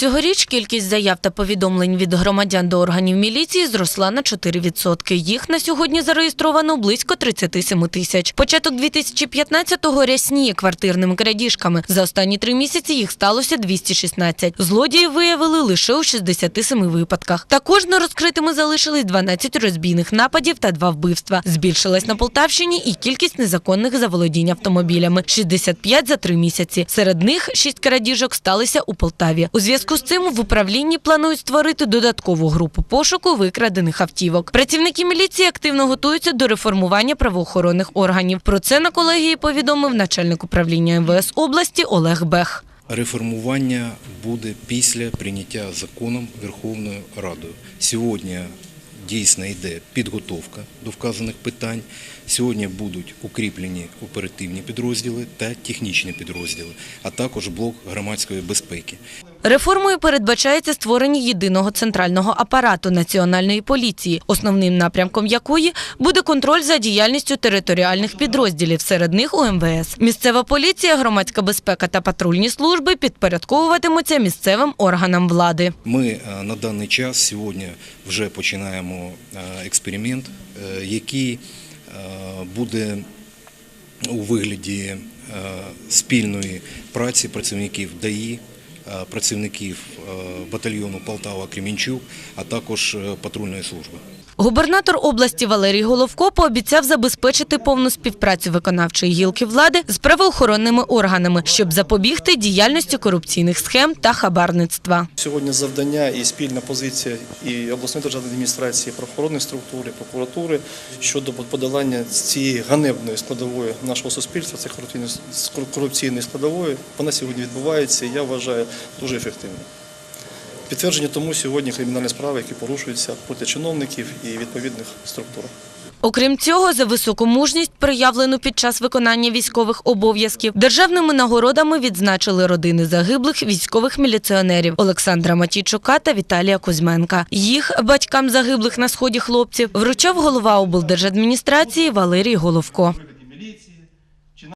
Цьогоріч кількість заяв та повідомлень від громадян до органів міліції зросла на 4%. Їх на сьогодні зареєстровано близько 37 тисяч. Початок 2015-го рясніє квартирними крадіжками. За останні три місяці їх сталося 216. Злодії виявили лише у 67 випадках. Також нерозкритими залишились 12 розбійних нападів та два вбивства. Збільшилась на Полтавщині і кількість незаконних заволодінь автомобілями – 65 за три місяці. Серед них шість крадіжок сталися у Полтаві. У зв'язку з цим в управлінні планують створити додаткову групу пошуку викрадених автівок. Працівники міліції активно готуються до реформування правоохоронних органів. Про це на колегії повідомив начальник управління МВС області Олег Бех. Реформування буде після прийняття законом Верховною Радою. Сьогодні дійсно йде підготовка до вказаних питань. Сьогодні будуть укріплені оперативні підрозділи та технічні підрозділи, а також блок громадської безпеки. Реформою передбачається створення єдиного центрального апарату національної поліції, основним напрямком якої буде контроль за діяльністю територіальних підрозділів, серед них УМВС. Місцева поліція, громадська безпека та патрульні служби підпорядковуватимуться місцевим органам влади. Ми е, на даний час сьогодні вже починаємо е, експеримент, е, який буде у вигляді спільної праці працівників ДАІ, працівників е, батальйону Полтава Кремінчук, а також е, патрульної служби. Губернатор області Валерій Головко пообіцяв забезпечити повну співпрацю виконавчої гілки влади з правоохоронними органами, щоб запобігти діяльності корупційних схем та хабарництва. Сьогодні завдання і спільна позиція і обласної державної адміністрації, правоохоронної структури, прокуратури щодо подолання цієї ганебної складової нашого суспільства, це корупційної- корупційної складової. Вона сьогодні відбувається, і я вважаю дуже ефективно. Підтвердження тому сьогодні кримінальні справи, які порушуються проти чиновників і відповідних структур. Окрім цього, за високу мужність, проявлену під час виконання військових обов'язків, державними нагородами відзначили родини загиблих військових міліціонерів Олександра Матійчука та Віталія Кузьменка. Їх батькам загиблих на сході хлопців вручав голова облдержадміністрації Валерій Головко.